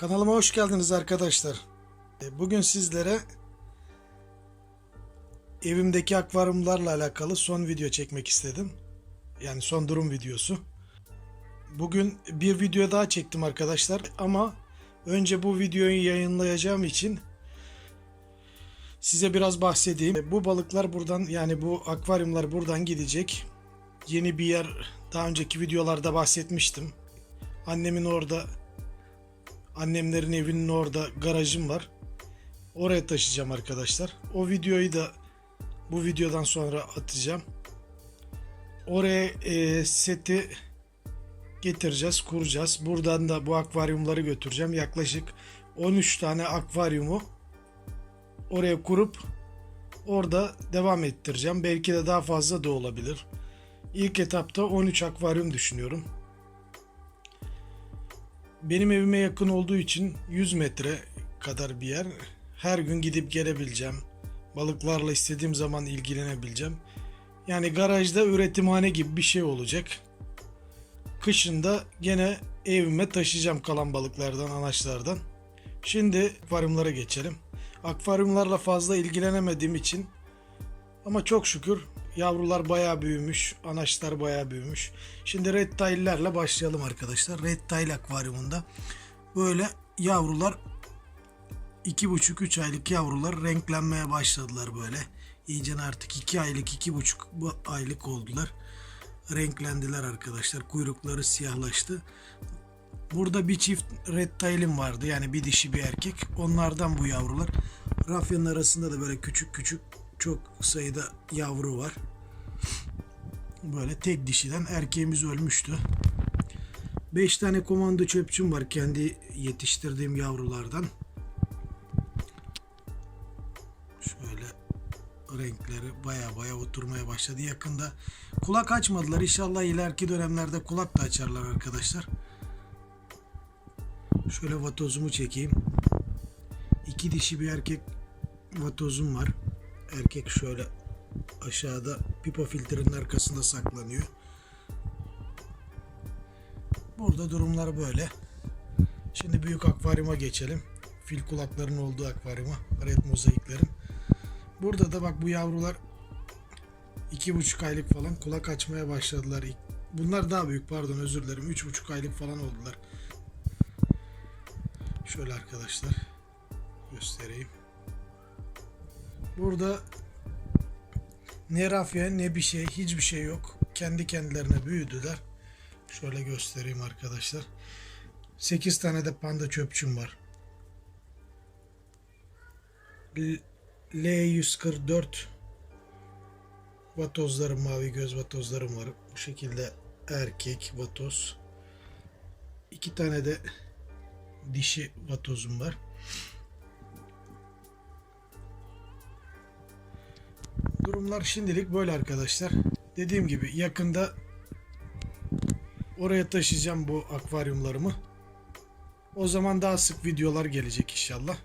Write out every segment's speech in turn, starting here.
Kanalıma hoş geldiniz arkadaşlar. E, Bugün sizlere evimdeki akvaryumlarla alakalı son video çekmek istedim. Yani son durum videosu. Bugün bir video daha çektim arkadaşlar ama önce bu videoyu yayınlayacağım için size biraz bahsedeyim. E, Bu balıklar buradan yani bu akvaryumlar buradan gidecek. Yeni bir yer daha önceki videolarda bahsetmiştim. Annemin orada Annemlerin evinin orada garajım var. Oraya taşıyacağım arkadaşlar. O videoyu da bu videodan sonra atacağım. Oraya e, seti getireceğiz, kuracağız. Buradan da bu akvaryumları götüreceğim. Yaklaşık 13 tane akvaryumu oraya kurup orada devam ettireceğim. Belki de daha fazla da olabilir. İlk etapta 13 akvaryum düşünüyorum. Benim evime yakın olduğu için 100 metre kadar bir yer. Her gün gidip gelebileceğim. Balıklarla istediğim zaman ilgilenebileceğim. Yani garajda üretimhane gibi bir şey olacak. Kışında gene evime taşıyacağım kalan balıklardan, anaçlardan. Şimdi akvaryumlara geçelim. Akvaryumlarla fazla ilgilenemediğim için ama çok şükür yavrular bayağı büyümüş, anaçlar bayağı büyümüş. Şimdi red tile'lerle başlayalım arkadaşlar. Red tile akvaryumunda böyle yavrular 2,5-3 aylık yavrular renklenmeye başladılar böyle. İyice artık 2 aylık 2,5 aylık oldular. Renklendiler arkadaşlar. Kuyrukları siyahlaştı. Burada bir çift red tile'im vardı. Yani bir dişi bir erkek. Onlardan bu yavrular. Rafyanın arasında da böyle küçük küçük çok sayıda yavru var. Böyle tek dişiden erkeğimiz ölmüştü. 5 tane komando çöpçüm var kendi yetiştirdiğim yavrulardan. Şöyle renkleri baya baya oturmaya başladı. Yakında kulak açmadılar. İnşallah ileriki dönemlerde kulak da açarlar arkadaşlar. Şöyle vatozumu çekeyim. İki dişi bir erkek vatozum var. Erkek şöyle aşağıda pipo filtrenin arkasında saklanıyor. Burada durumlar böyle. Şimdi büyük akvaryuma geçelim. Fil kulaklarının olduğu akvaryuma. Red mozaiklerin. Burada da bak bu yavrular iki buçuk aylık falan kulak açmaya başladılar. Bunlar daha büyük pardon özür dilerim. Üç buçuk aylık falan oldular. Şöyle arkadaşlar göstereyim. Burada ne rafya ne bir şey hiçbir şey yok. Kendi kendilerine büyüdüler. Şöyle göstereyim arkadaşlar. 8 tane de panda çöpçüm var. L- L144 vatozlarım, mavi göz vatozlarım var. Bu şekilde erkek vatoz. İki tane de dişi vatozum var. Durumlar şimdilik böyle arkadaşlar. Dediğim gibi yakında oraya taşıyacağım bu akvaryumlarımı. O zaman daha sık videolar gelecek inşallah.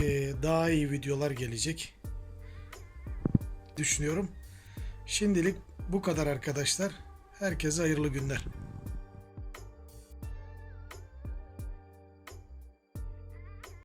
Ee, daha iyi videolar gelecek. Düşünüyorum. Şimdilik bu kadar arkadaşlar. Herkese hayırlı günler.